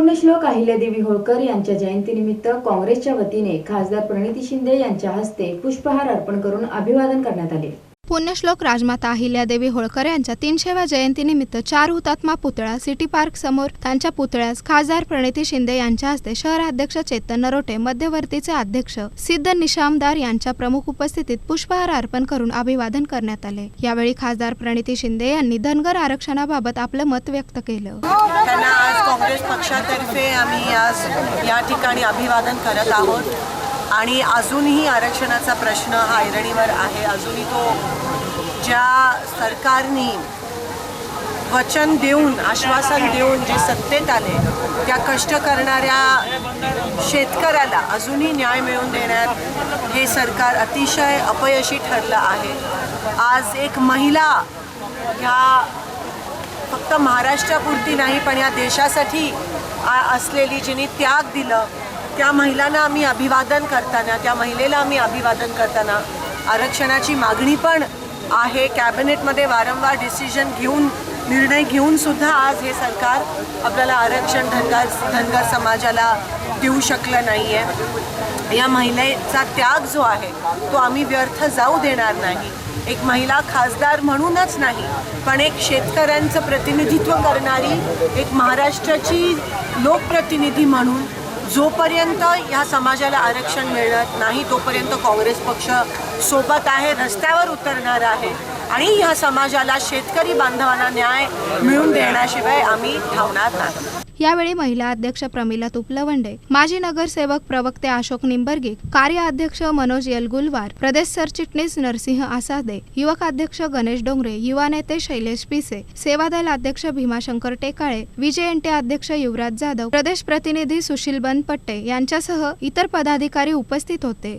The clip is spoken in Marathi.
पुण्यश्लोक अहिल्यादेवी होळकर यांच्या जयंतीनिमित्त काँग्रेसच्या वतीने खासदार प्रणिती शिंदे यांच्या हस्ते पुष्पहार अर्पण करून अभिवादन करण्यात आले. पुण्यश्लोक राजमाता अहिल्यादेवी होळकर यांच्या तीनशेव्या जयंतीनिमित्त चार हुतात्मा पुतळा सिटी पार्क समोर त्यांच्या पुतळ्यास खासदार प्रणिती शिंदे यांच्या हस्ते शहराध्यक्ष चेतन नरोटे मध्यवर्तीचे अध्यक्ष सिद्ध निशामदार यांच्या प्रमुख उपस्थितीत पुष्पहार अर्पण करून अभिवादन करण्यात आले. यावेळी खासदार प्रणिती शिंदे यांनी धनगर आरक्षणाबाबत आपलं मत व्यक्त केलं. त्यांना आज काँग्रेस पक्षातर्फे आम्ही आज या ठिकाणी अभिवादन करत आहोत. आणि अजूनही आरक्षणाचा प्रश्न हा ऐरणीवर आहे. अजूनही तो ज्या सरकारने वचन देऊन आश्वासन देऊन जे सत्तेत आले त्या कष्ट करणाऱ्या शेतकऱ्याला अजूनही न्याय मिळवून देण्यात हे सरकार अतिशय अपयशी ठरलं आहे. आज एक महिला ह्या फक्त महाराष्ट्रापुरती नाही पण या देशासाठी असलेली जिने त्याग दिलं त्या महिलांना आम्ही अभिवादन करताना त्या महिलेला आम्ही अभिवादन करताना आरक्षणाची मागणी पण आहे. कॅबिनेटमध्ये वारंवार डिसिजन घेऊन निर्णय घेऊन सुद्धा आज हे सरकार आपल्याला आरक्षण धनगर धनगर समाजाला देऊ शकलं नाही आहे या महिलेचा त्याग जो आहे तो आम्ही व्यर्थ जाऊ देणार नाही. एक महिला खासदार म्हणूनच नाही पण एक शेतकऱ्यांचं प्रतिनिधित्व करणारी एक महाराष्ट्राची लोकप्रतिनिधी म्हणून जोपर्यंत या समाजाला आरक्षण मिळत नाही तोपर्यंत काँग्रेस पक्ष सोबत आहे रस्त्यावर उतरणार आहे. आणि ह्या समाजाला शेतकरी बांधवांना न्याय मिळवून देण्याशिवाय आम्ही थांबणार नाही. यावेळी महिला अध्यक्ष प्रमिला तुपलवंडे माजी नगरसेवक प्रवक्ते अशोक निंबर्गे कार्य अध्यक्ष मनोज यलगुलवार प्रदेश सरचिटणीस नरसिंह आसादे युवक अध्यक्ष गणेश डोंगरे युवा नेते शैलेश पिसे सेवादल अध्यक्ष भीमाशंकर टेकाळे विजयएनटे अध्यक्ष युवराज जाधव प्रदेश प्रतिनिधी सुशील पट्टे यांच्यासह इतर पदाधिकारी उपस्थित होते.